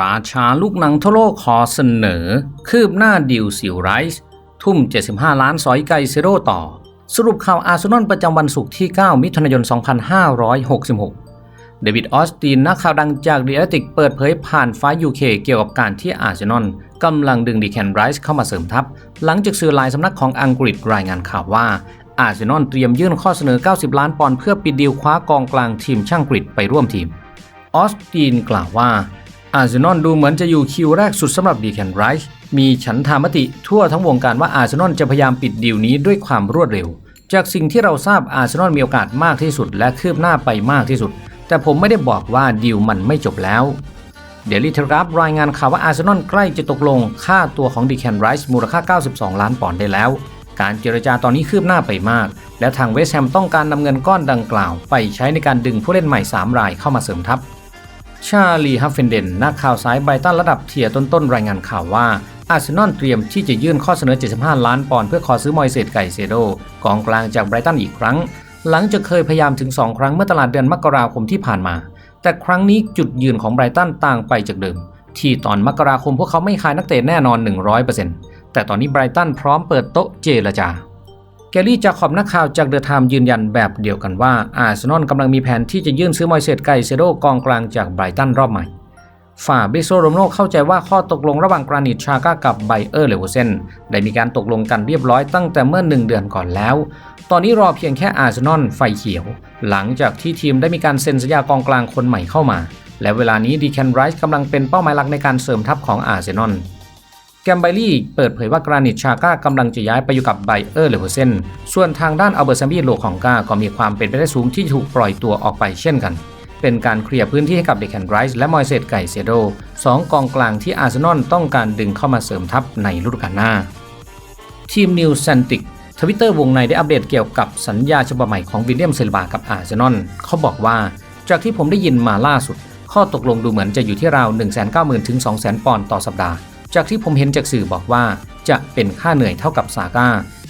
ราชาลูกหนังทั่วโลกขอเสนอ คืบหน้าดิวสิวไรส์ทุ่ม 75 ล้านสอยไกเซโร่ต่อ สรุปข่าวอาร์เซนอลประจำวันศุกร์ที่ 9 มิถุนายน 2566 เดวิดออสตินนักข่าวดังจากเดียติกเปิดเผยผ่านฟ้ายูเคเกี่ยวกับการที่อาร์เซนอลกำลังดึงดีแคนไรส์เข้ามาเสริมทัพ หลังจากสื่อหลายสำนักของอังกฤษรายงานข่าวว่าอาร์เซนอลเตรียมยื่นข้อเสนอ 90 ล้านปอนด์เพื่อปิดดีลคว้ากองกลางทีมช่างกรีดไปร่วมทีม ออสตินกล่าวว่า อาร์เซนอลดูเหมือนจะอยู่คิวแรกสุดสำหรับดีแคนไรส์มีฉันทามติทั่วทั้งวงการว่าอาร์เซนอลจะพยายามปิดดีลนี้ด้วยความรวดเร็ว จากสิ่งที่เราทราบอาร์เซนอลมีโอกาสมากที่สุด และคืบหน้าไปมากที่สุด แต่ผมไม่ได้บอกว่าดีลมันไม่จบแล้วเดลิเทราฟรายงานข่าวว่าอาร์เซนอลใกล้จะตกลงค่าตัวของดีแคนไรส์มูลค่า 92 ล้านปอนด์ได้แล้ว การเจรจาตอนนี้คืบหน้าไปมาก และทางเวสต์แฮมต้องการนำเงินก้อนดังกล่าว ไปใช้ในการดึงผู้เล่นใหม่ 3 รายเข้ามาเสริมทัพ ชาลีฮัฟเฟนเดนนักข่าวสายไบรตันระดับเทียต้นๆ รายงานข่าวว่า อาร์เซนอลเตรียมที่จะยื่นข้อเสนอ 75 ล้านปอนด์เพื่อขอซื้อมอยเซตไกเซโดกองกลางจากไบรตันอีกครั้ง หลังจากเคยพยายามถึง 2 ครั้งเมื่อตลาดเดือนมกราคมที่ผ่านมา แต่ครั้งนี้จุดยืนของไบรตันต่างไปจากเดิม ที่ตอนมกราคมพวกเขาไม่ขายนักเตะแน่นอน 100%แต่ตอนนี้ไบรตันพร้อมเปิดโต๊ะเจรจา แกลลี่จาขอบนักข่าวจากเดอะไทม์ยืนยันแบบเดียวกันว่าอาร์เซนอลกำลังมีแผนที่จะยื่นซื้อมอยเซตไกเซโดกองกลางจากไบรตันรอบใหม่ ฝ่าบิโซโรโนเข้าใจว่าข้อตกลงระหว่างกรานิตชาก้ากับไบเออร์เลเวเซนได้มีการตกลงกันเรียบร้อยตั้งแต่เมื่อหนึ่งเดือนก่อนแล้ว ตอนนี้รอเพียงแค่อาร์เซนอลไฟเขียว หลังจากที่ทีมได้มีการเซ็นสัญญากองกลางคนใหม่เข้ามา และเวลานี้ดีแคนไรส์กำลังเป็นเป้าหมายหลักในการเสริมทัพของอาร์เซนอล แกมไบลี่เปิดเผยว่ากรานิตชาก้ากำลังจะย้ายไปอยู่กับไบเออร์เลเวอร์เซน ส่วนทางด้านอัลเบอร์ซัมบีโลของก้าก็มีความเป็นไปได้สูงที่ถูกปล่อยตัวออกไปเช่นกัน เป็นการเคลียร์พื้นที่ให้กับเดคแคนไรส์และมอยเซตไกเซโดสองกองกลางที่อาร์เซนอลต้องการดึงเข้ามาเสริมทัพในฤดูกาลหน้า ทีมนิวเซนติกทวิตเตอร์วงในได้อัปเดตเกี่ยวกับสัญญาฉบับใหม่ของวิลเลียมเซลบากับอาร์เซนอลเขาบอกว่า จากที่ผมได้ยินมาล่าสุด ข้อตกลงดูเหมือนจะอยู่ที่ราว 190,000ถึง200,000 ปอนด์ต่อสัปดาห์ จากที่ผมเห็นจากสื่อบอกว่าจะเป็นค่าเหนื่อยเท่ากับซาก้า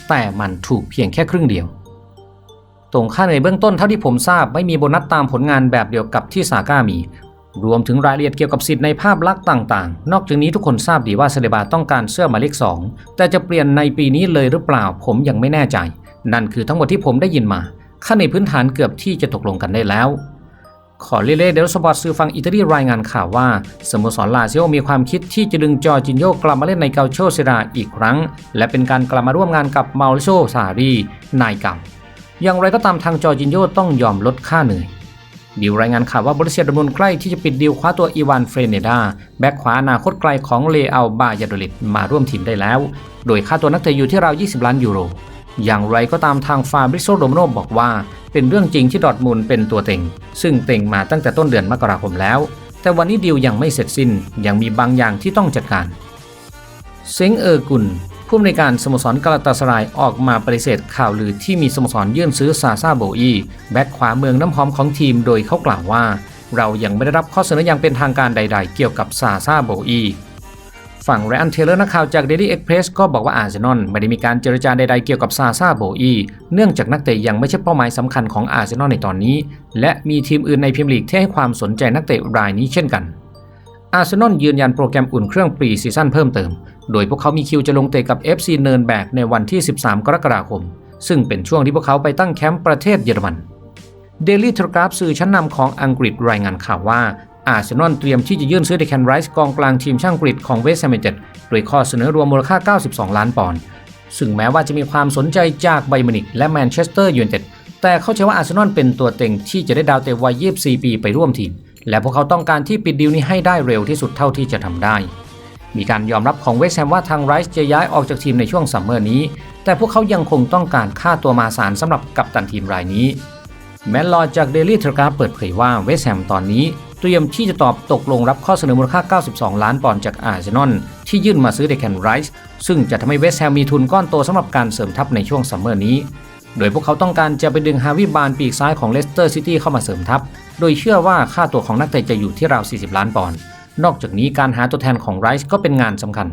แต่มันถูกเพียงแค่ครึ่งเดียว ตรงค่าเหนื่อยเบื้องต้นเท่าที่ผมทราบไม่มีโบนัสตามผลงานแบบเดียวกับที่ซาก้ามี รวมถึงรายละเอียดเกี่ยวกับสิทธิ์ในภาพลักษณ์ต่างๆ นอกจากนี้ทุกคนทราบดีว่าเซเลบาต้องการเสื้อหมายเลข2แต่จะเปลี่ยนในปีนี้เลยหรือเปล่าผมยังไม่แน่ใจ นั่นคือทั้งหมดที่ผมได้ยินมา ค่าในพื้นฐานเกือบที่จะตกลงกันได้แล้ว ขอเล่เล่เดลสปอร์ตสื่อฟังอิตาลีรายงานข่าวว่าสโมสรลาซิโอมีความคิดที่จะดึงจอจินโยกลับมาเล่นในเกาโชเซราอีกครั้ง และเป็นการกลับมาร่วมงานกับมาริโชซารีนายเก่าอย่างไรก็ตามทางจอจินโยต้องยอมลดค่าเหนื่อยดีลรายงานข่าวว่าบริเซียดำเนินใกล้ที่จะปิดดีลคว้าตัวอีวานเฟรเนดาแบ็คขวาอนาคตไกลของเลอัลบายาดลิดมาร่วมทีมได้แล้ว โดยค่าตัวนักเตะอยู่ที่ราว 20 ล้านยูโร อย่างไรก็ตามทางฟาบริโซโรมโนบอกว่า เป็นเรื่องจริงที่ดอทมุนด์เป็นตัวเต็ง ซึ่งเต็งมาตั้งแต่ต้นเดือนมกราคมแล้ว แต่วันนี้ดีลยังไม่เสร็จสิ้น ยังมีบางอย่างที่ต้องจัดการเซงเออร์กุลผู้อำนวยการสโมสรกาลาตาสรายออกมาปฏิเสธข่าวลือที่มีสโมสรยื่นซื้อซาซาโบอีแบ็คขวาเมืองน้ำหอมของทีมโดยเขากล่าวว่า เรายังไม่ได้รับข้อเสนออย่างเป็นทางการใด ๆ เกี่ยวกับซาซาโบอี ฝั่งไรอันเทเลอร์นักข่าวจาก Daily Express ก็บอกว่าอาร์เซนอลไม่ได้มีการเจรจาใดๆเกี่ยวกับซาซาโบอีเนื่องจากนักเตะยังไม่ใช่เป้าหมายสำคัญของอาร์เซนอลในตอนนี้ และมีทีมอื่นในพรีเมียร์ลีกที่ให้ความสนใจนักเตะรายนี้เช่นกันอาร์เซนอลยืนยันโปรแกรมอุ่นเครื่องปรีซีซั่นเพิ่มเติม โดยพวกเขามีคิวจะลงเตะกับ FC เนิร์นแบกในวันที่ 13 กรกฎาคม ซึ่งเป็นช่วงที่พวกเขาไปตั้งแคมป์ประเทศเยอรมันเดลี่ทรกราฟสื่อชั้นนำของอังกฤษรายงานข่าวว่า อาร์เซนอลเตรียมที่จะยื่นซื้อเดแคนไรส์กองกลางทีมช่างกรีดของเวสต์แฮมเต็ดโดยข้อเสนอรวมมูลค่า 92 ล้านปอนด์ ซึ่งแม้ว่าจะมีความสนใจจากไบมอร์นิกและแมนเชสเตอร์ยูไนเต็ด แต่เข้าใจว่าอาร์เซนอลเป็นตัวเต็งที่จะได้ดาวเตะวัย 24 ปีไปร่วมทีม และพวกเขาต้องการที่ปิดดีลนี้ให้ได้เร็วที่สุดเท่าที่จะทำได้ มีการยอมรับของเวสต์แฮมว่าทางไรส์จะย้ายออกจากทีมในช่วงซัมเมอร์นี้ แต่พวกเขายังคงต้องการค่าตัวมาศาลสำหรับกัปตันทีมรายนี้ แมนลอจากเดลี่ทอร์การาฟเปิดเผยว่าเวสต์แฮมตอนนี้ เตรียมที่จะตอบตกลงรับข้อเสนอมูลค่า 92 ล้านปอนด์จากอาร์เซนอลที่ยื่นมาซื้อเดแคนไรส์ซึ่งจะทำให้เวสต์แฮมมีทุนก้อนโตสำหรับการเสริมทัพในช่วงซัมเมอร์นี้ โดยพวกเขาต้องการจะไปดึงฮาวิบานปีกซ้ายของเลสเตอร์ซิตี้เข้ามาเสริมทัพ โดยเชื่อว่าค่าตัวของนักเตะจะอยู่ที่ราว 40 ล้านปอนด์ นอกจากนี้การหาตัวแทนของไรส์ก็เป็นงานสำคัญ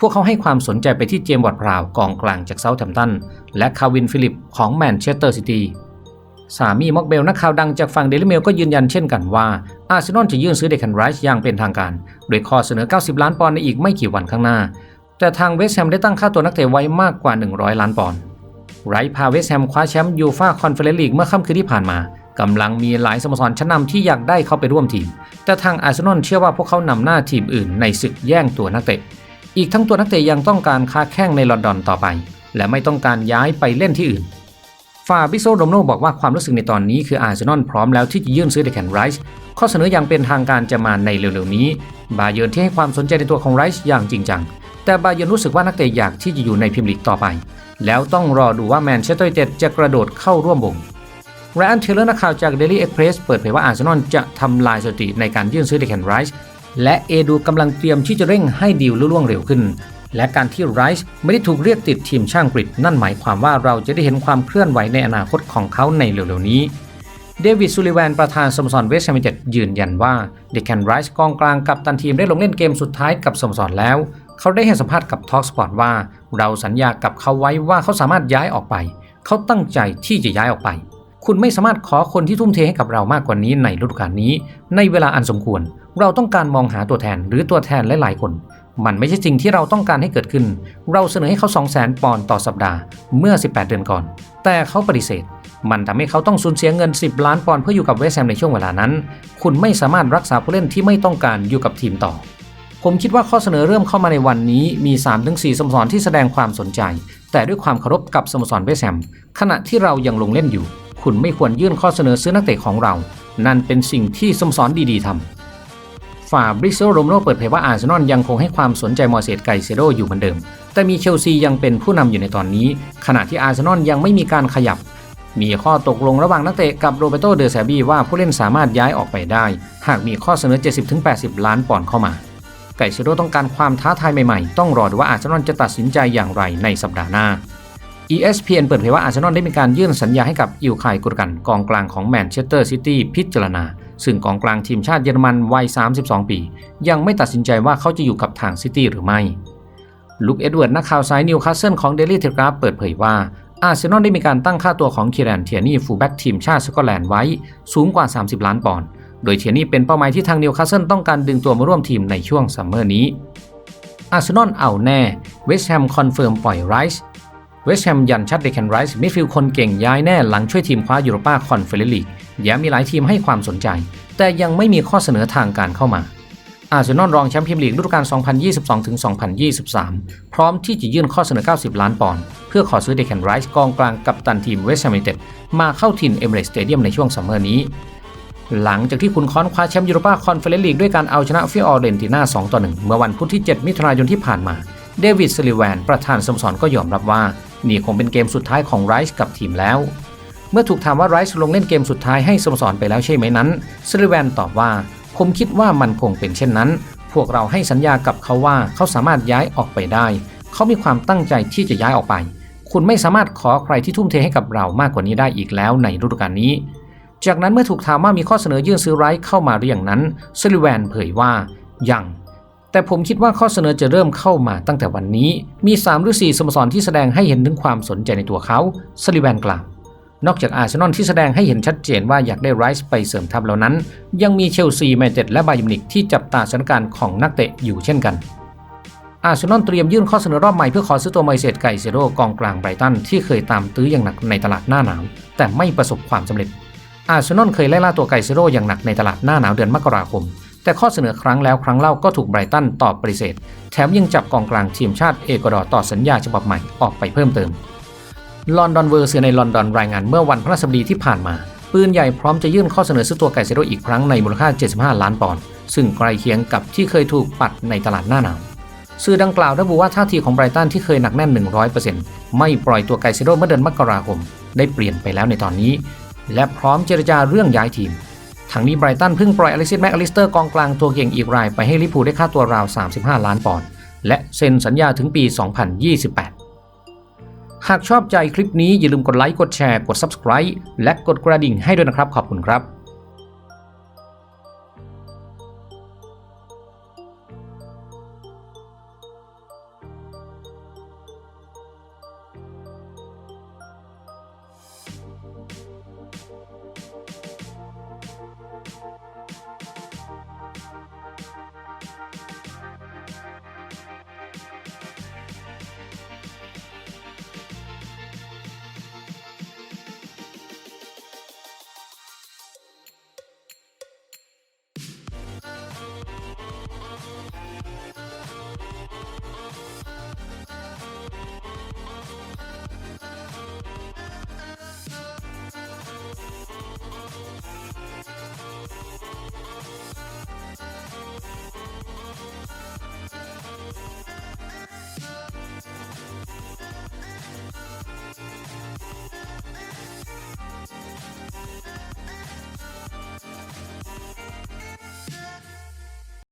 พวกเขาให้ความสนใจไปที่เจมส์วอร์ดพราวกองกลางจากเซาท์แฮมป์ตันและคาวินฟิลิปของแมนเชสเตอร์ซิตี้ สามีม็อกเบลนักข่าวดังจากฝั่งเดลิเมลก็ยืนยันเช่นกันว่าอาร์เซนอลจะยื่นซื้อเดคันไรช์อย่างเป็นทางการ โดยข้อเสนอ 90 ล้านปอนด์ในอีกไม่กี่วันข้างหน้า แต่ทางเวสแฮมได้ตั้งค่าตัวนักเตะไว้มากกว่า 100 ล้านปอนด์ไรท์พาเวสแฮมคว้าแชมป์ยูฟ่าคอนเฟอเรนซ์ลีกเมื่อค่ำคืนที่ผ่านมากำลังมีหลายสโมสรชั้นนำที่อยากได้เข้าไปร่วมทีม แต่ทางอาร์เซนอลเชื่อว่าพวกเขานำหน้าทีมอื่นในศึกแย่งตัวนักเตะ อีกทั้งตัวนักเตะยังต้องการค้าแข่งในลอนดอนต่อไป และไม่ต้องการย้ายไปเล่นที่อื่น ฟาบิโซโดมโนบอกว่าความรู้สึกในตอนนี้คืออาร์เซนอลพร้อมแล้วที่จะยื่นซื้อเดแคนไรส์ข้อเสนออย่างเป็นทางการจะมาในเร็วๆนี้ บาเยิร์นที่ให้ความสนใจในตัวของไรส์อย่างจริงจัง แต่บาเยิร์นรู้สึกว่านักเตะอยากที่จะอยู่ในพรีเมียร์ลีกต่อไป แล้วต้องรอดูว่าแมนเชสเตอร์ยูไนเต็ดจะกระโดดเข้าร่วมวงไรอันเทเลอร์นักข่าวจาก Daily Express เปิดเผยว่าอาร์เซนอลจะทำลายสถิติในการยื่นซื้อเดแคนไรส์และเอดูกำลังเตรียมที่จะเร่งให้ดีลล่วงเร็วขึ้น และการที่ไรส์ไม่ได้ถูกเรียกติดทีมช่างกรีนั่นหมายความว่าเราจะได้เห็นความเคลื่อนไหวในอนาคตของเขาในเร็วๆนี้เดวิดซูลิแวนประธานสโมสรเวสต์แฮมนเต็ดยืนยันว่าเดคแคนไรส์กองกลางกับตันทีมได้ลงเล่นเกมสุดท้ายกับสโมสรแล้ว เขาได้ให้สัมภาษณ์กับทอ l k สปอร์ตว่า เราสัญญากับเขาไว้ว่าเขาสามารถย้ายออกไป เขาตั้งใจที่จะย้ายออกไป คุณไม่สามารถขอคนที่ทุ่มเทให้กับเรามากกว่านี้ในฤดูกาลนี้ ในเวลาอันสมควร เราต้องการมองหาตัวแทนหรือตัวแทนหลายๆคน มันไม่ใช่สิ่งที่เราต้องการให้เกิดขึ้น เราเสนอให้เขา 2 0 0 0 0 0 ปอนด์ต่อสัปดาห์เมื่อ 18 เดือนก่อน แต่เขาปฏิเสธ มันทำให้เขาต้องสูญเสียเงิน 10 ล้านปอนด์เพื่ออยู่กับเวสแฮมในช่วงเวลานั้น คุณไม่สามารถรักษาผู้เล่นที่ไม่ต้องการอยู่กับทีมต่อ ผมคิดว่าข้อเสนอเริ่มเข้ามาในวันนี้มี 3-4สโมสรที่แสดงความสนใจ แต่ด้วยความเคารพกับสโมสรเวสแฮมขณะที่เรายังลงเล่นอยู่ คุณไม่ควรยื่นข้อเสนอซื้อนักเตะของเรา นั่นเป็นสิ่งที่สโมสรดีๆทำ ฟาบริโซโรมโนเปิดเผยว่าอาร์เซนอลยังคงให้ความสนใจมอร์เซตไกเซโรอยู่เหมือนเดิม แต่มีเชลซียังเป็นผู้นำอยู่ในตอนนี้ ขณะที่อาร์เซนอลยังไม่มีการขยับ มีข้อตกลงระหว่างนักเตะกับโรเบโตเดอแซบีว่าผู้เล่นสามารถย้ายออกไปได้ หากมีข้อเสนอ 70-80 ล้านปอนด์เข้ามา ไกเซโรต้องการความท้าทายใหม่ๆ ต้องรอดูว่าอาร์เซนอลจะตัดสินใจอย่างไรในสัปดาห์หน้า ESPN เปิดเผยว่าอาร์เซนอลได้มีการยื่นสัญญาให้กับอิลคายกุรกันกองกลางของแมนเชสเตอร์ซิตี้พิจารณา ซึ่งกองกลางทีมชาติเยอรมันวัย 32 ปี ยังไม่ตัดสินใจว่าเขาจะอยู่กับทางซิตี้หรือไม่ ลุคเอ็ดเวิร์ดนักข่าวสายนิวคาสเซิลของเดลี่เทเลกราฟเปิดเผยว่าอาร์เซนอลได้มีการตั้งค่าตัวของเคีแรนเทียนี่ฟูลแบ็กทีมชาติสกอตแลนด์ไว้สูงกว่า 30 ล้านปอนด์ โดยเทียนี่เป็นเป้าหมายที่ทางนิวคาสเซิลต้องการดึงตัวมาร่วมทีมในช่วงซัมเมอร์นี้อาร์เซนอลเอาแน่ เวสต์แฮมคอนเฟิร์มปล่อยไรส์ เวสต์แฮมยันชัดเดคแคนไรส์มิดฟิลด์คนเก่งย้ายแน่หลังช่วยทีมคว้ายูโรปาคอนเฟอเรนลีกแย้มมีหลายทีมให้ความสนใจ แต่ยังไม่มีข้อเสนอทางการเข้ามา อาร์เซนอลรองแชมป์พรีเมียร์ลีกฤดูกาล 2022-2023 พร้อมที่จะยื่นข้อเสนอ 90 ล้านปอนด์เพื่อขอซื้อเดคแคนไรส์กองกลางกับตันทีมเวสต์แฮมยูไนเต็ดมาเข้าถิ่นเอเมเรสสเตเดียมในช่วงซัมเมอร์นี้ หลังจากที่คุณค้อนคว้าแชมป์ยูโรปาคอนเฟอเรนซ์ลีกด้วยการเอาชนะฟิออร์เรนติน่า 2 ต่อ 1 เมื่อวันพุธที่ 7 มิถุนายนที่ผ่านมา เดวิดสลิแวน ประธานสโมสรก็ยอมรับว่า นี่คงเป็นเกมสุดท้ายของไรส์กับทีมแล้ว เมื่อถูกถามว่าไรส์ลงเล่นเกมสุดท้ายให้สโมสรไปแล้วใช่ไหมนั้นสลิแวนตอบว่า ผมคิดว่ามันคงเป็นเช่นนั้น พวกเราให้สัญญากับเขาว่าเขาสามารถย้ายออกไปได้ เขามีความตั้งใจที่จะย้ายออกไป คุณไม่สามารถขอใครที่ทุ่มเทให้กับเรามากกว่านี้ได้อีกแล้วในฤดูกาลนี้ จากนั้นเมื่อถูกถามว่ามีข้อเสนอยื่นซื้อไรท์เข้ามาหรืออย่างนั้นซิลิแวนเผยว่ายัง แต่ผมคิดว่าข้อเสนอจะเริ่มเข้ามาตั้งแต่วันนี้ มี 3 หรือ 4สโมสรที่แสดงให้เห็นถึงความสนใจในตัวเขาซลิแวนกล่าวนอกจากอาร์เซนอลที่แสดงให้เห็นชัดเจนว่าอยากได้ไรส์ไปเสริมทัพแล้วนั้น ยังมีเชลซีแมนเชสเตอร์และบาเยิร์นมิวนิกที่จับตาสถานการณ์ของนักเตะอยู่เช่นกัน อาร์เซนอลเตรียมยื่นข้อเสนอรอบใหม่เพื่อขอซื้อตัวไมเซตไกเซโรกองกลางไบรตันที่เคยตามตื้ออย่างหนักในตลาดหน้าหนาว แต่ไม่ประสบความสำเร็จ อาร์เซนอลเคยไล่ล่าตัวไกเซโรอย่างหนักในตลาดหน้าหนาวเดือนมกราคม แต่ข้อเสนอครั้งแล้วครั้งเล่าก็ถูกไบรตันตอบปฏิเสธ แถมยังจับกองกลางทีมชาติเอกวาดอร์ต่อสัญญาฉบับใหม่ออกไปเพิ่มเติมลอนดอนเวอร์เซียในลอนดอนรายงานเมื่อวันพฤหัสบดีที่ผ่านมา ปืนใหญ่พร้อมจะยื่นข้อเสนอซื้อตัวไกเซโรอีกครั้งในมูลค่า 75 ล้านปอนด์ซึ่งใกล้เคียงกับที่เคยถูกปัดในตลาดหน้าหนาวสื่อดังกล่าวระบุว่าท่าทีของไบรตันที่เคยหนักแน่น 100%ไม่ปล่อยตัวไกเซโรเมื่อเดือนมกราคม ได้เปลี่ยนไปแล้วในตอนนี้ และพร้อมเจรจาเรื่องย้ายทีม ทางนี้ไบรตันเพิ่งปล่อยอลิซิสแมคอลิสเตอร์กองกลางตัวเก่งอีกรายไปให้ลิปูได้ค่าตัวราว 35 ล้านปอนด์และเซ็นสัญญาถึงปี 2028 หากชอบใจคลิปนี้อย่าลืมกดไลค์กดแชร์กด Subscribe และกดกระดิ่งให้ด้วยนะครับขอบคุณครับ